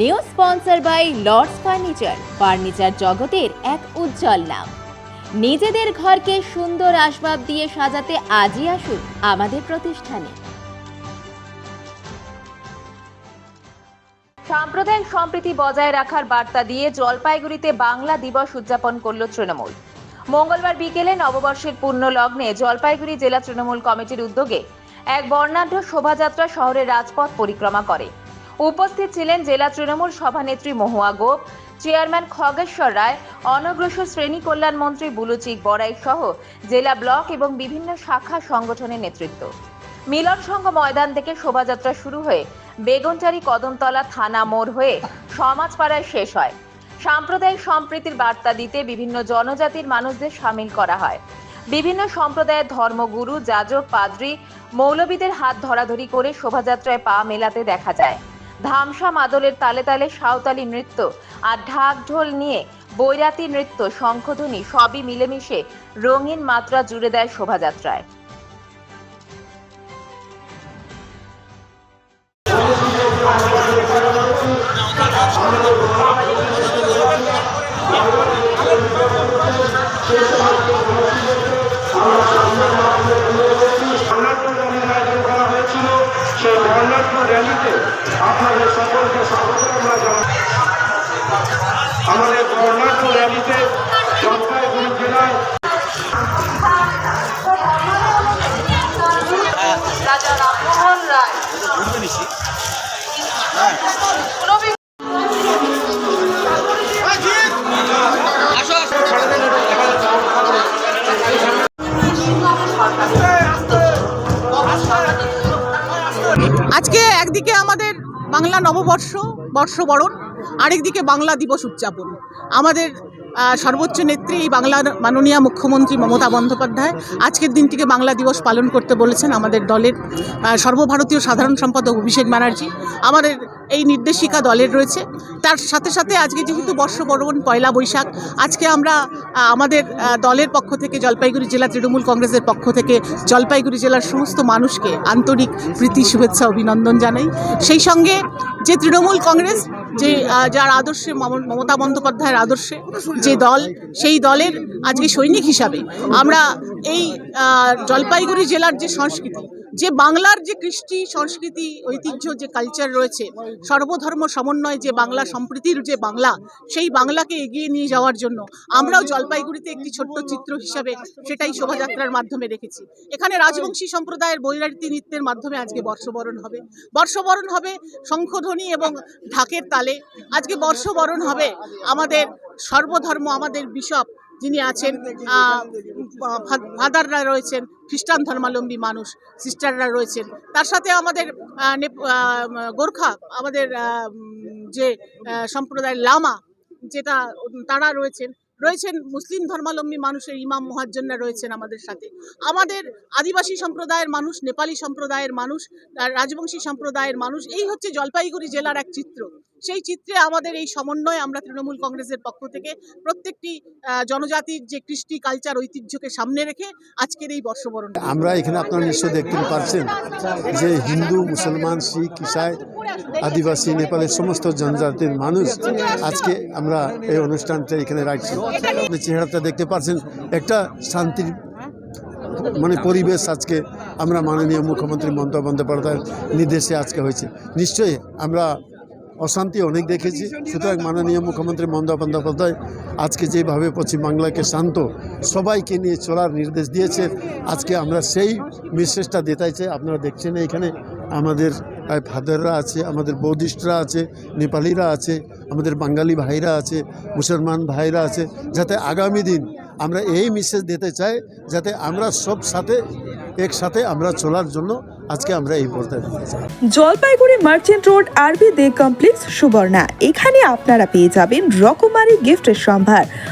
New sponsor by Lords furniture. Furniture জগতের এক উজ্জ্বল নাম। নিজেদের ঘরকে সুন্দর আসবাব দিয়ে সাজাতে আজই আসুন আমাদের প্রতিষ্ঠানে। সাম্প্রদায়িক সম্প্রীতি বজায় রাখার বার্তা দিয়ে জলপাইগুড়িতে বাংলা দিবস উদযাপন করল তৃণমূল। মঙ্গলবার বিকেলে নববর্ষের পূর্ণ লগ্নে জলপাইগুড়ি জেলা তৃণমূল কমিটির উদ্যোগে এক বর্ণাঢ্য শোভাযাত্রা শহরের রাজপথ পরিক্রমা করে। উপস্থিত ছিলেন জেলা তৃণমূল সভানেত্রী মহুয়া গোপ, চেয়ারম্যান খগেশ্বর রায়, অনগ্রসর শ্রেণি কল্যাণ মন্ত্রী বুলুচিক বড়াই সহ জেলা ব্লক এবং বিভিন্ন শাখা সংগঠনের নেতৃত্ব। মিলন সংঘ ময়দান থেকে শোভাযাত্রা শুরু হয়ে বেগুনচারি কদমতলা থানা মোড় হয়ে সমাজপাড়ায় শেষ হয়। সাম্প্রদায়িক সম্প্রীতির বার্তা দিতে বিভিন্ন জনজাতির মানুষদের সামিল করা হয়। বিভিন্ন সম্প্রদায়ের ধর্মগুরু, যাজক, পাদ্রী, মৌলবীদের হাত ধরাধরি করে শোভাযাত্রায় পা মেলাতে দেখা যায়। ধামসা মাদলের তালে তালে সাঁওতালি নৃত্য আর ঢাক ঢোল নিয়ে বৈরাতি নৃত্য, শঙ্খধ্বনি সবই মিলেমিশে রঙিন মাত্রা জুড়ে দেয় শোভাযাত্রায়। র্যালিতে আমাদের র্যালিতে জলপাইগুড়ি জেলায় আজকে একদিকে আমাদের বাংলা নববর্ষ বর্ষবরণ। আরেকদিকে বাংলা দিবস উদযাপন। আমাদের সর্বোচ্চ নেত্রী এই বাংলার মাননীয় মুখ্যমন্ত্রী মমতা বন্দ্যোপাধ্যায় আজকের দিনটিকে বাংলা দিবস পালন করতে বলেছেন আমাদের দলের সর্বভারতীয় সাধারণ সম্পাদক অভিষেক ব্যানার্জি। আমাদের এই নির্দেশিকা দলের রয়েছে। তার সাথে সাথে আজকে যেহেতু বর্ষবরণ পয়লা বৈশাখ, আজকে আমরা আমাদের দলের পক্ষ থেকে জলপাইগুড়ি জেলা তৃণমূল কংগ্রেসের পক্ষ থেকে জলপাইগুড়ি জেলার সমস্ত মানুষকে আন্তরিক প্রীতি, শুভেচ্ছা, অভিনন্দন জানাই। সেই সঙ্গে যে তৃণমূল কংগ্রেস যে যার আদর্শে মম- মমতা বন্দ্যোপাধ্যায়ের আদর্শে যে দল, সেই দলের আজকে সৈনিক হিসাবে আমরা এই জলপাইগুড়ি জেলার যে সংস্কৃতি যে বাংলার যে কৃষ্টি, সংস্কৃতি, ঐতিহ্য, যে কালচার রয়েছে, সর্বধর্ম সমন্বয় যে বাংলা, সম্প্রীতির যে বাংলা, সেই বাংলাকে এগিয়ে নিয়ে যাওয়ার জন্য আমরাও জলপাইগুড়িতে একটি ছোট্ট চিত্র হিসাবে সেটাই শোভাযাত্রার মাধ্যমে রেখেছি। এখানে রাজবংশী সম্প্রদায়ের বৈরারীতি নৃত্যের মাধ্যমে আজকে বর্ষবরণ হবে। বর্ষবরণ হবে শঙ্খধ্বনি এবং ঢাকের তালে। আজকে বর্ষবরণ হবে আমাদের সর্বধর্ম, আমাদের বিশপ যিনি আছেন ফাদাররা রয়েছেন, খ্রিস্টান ধর্মাবলম্বী মানুষ, সিস্টাররা রয়েছেন। তার সাথে আমাদের গোর্খা, আমাদের যে সম্প্রদায়ের লামা, যেটা তারা রয়েছেন রয়েছেন মুসলিম ধর্মাবলম্বী মানুষের ইমাম মহাজ্জনরা রয়েছেন আমাদের সাথে। আমাদের আদিবাসী সম্প্রদায়ের মানুষ, নেপালি সম্প্রদায়ের মানুষ রাজবংশী সম্প্রদায়ের মানুষ, এই হচ্ছে জলপাইগুড়ি জেলার এক চিত্র। সেই চিত্রে আমাদের এই সমন্বয় আমরা তৃণমূল কংগ্রেসের পক্ষ থেকে প্রত্যেকটি জনজাতির যে কৃষ্টি কালচার ঐতিহ্যকে সামনে রেখে আজকের এই বর্ষবরণ। আমরা এখানে আপনারা নিশ্চয় দেখতে পাচ্ছেন যে হিন্দু, মুসলমান, শিখ, ইসাই, আদিবাসী, নেপালের সমস্ত জনজাতির মানুষ আজকে আমরা এই অনুষ্ঠানটা এখানে রাখছি। আপনি চেহারাটা দেখতে পাচ্ছেন একটা শান্তির মানে পরিবেশ আজকে আমরা মাননীয় মুখ্যমন্ত্রী মমতা বন্দ্যোপাধ্যায়ের নির্দেশে আজকে হয়েছে। নিশ্চয়ই আমরা অশান্তি অনেক দেখেছি। সুতরাং মাননীয় মুখ্যমন্ত্রী মমতা বন্দ্যোপাধ্যায় আজকে যেভাবে পশ্চিমবাংলাকে শান্ত সবাইকে নিয়ে চলার নির্দেশ দিয়েছে, আজকে আমরা সেই মেসেজটা দিতে আপনারা দেখছেন এখানে আমাদের ফাদাররা আছে, আমাদের বৌদ্ধিস্টরা আছে, নেপালিরা আছে, আমাদের বাঙালি ভাইরা আছে, মুসলমান ভাইরা আছে, যাতে আগামী দিন আমরা এই মেসেজ দিতে চাই যাতে আমরা সব সাথে, একসাথে আমরা চলার জন্য আজকে আমরা এই পর্দায় জলপাইগুড়ি মার্চেন্ট রোড আরবি দে কমপ্লেক্স সুবর্ণা। এখানে আপনারা পেয়ে যাবেন রকমারি গিফটের সম্ভার।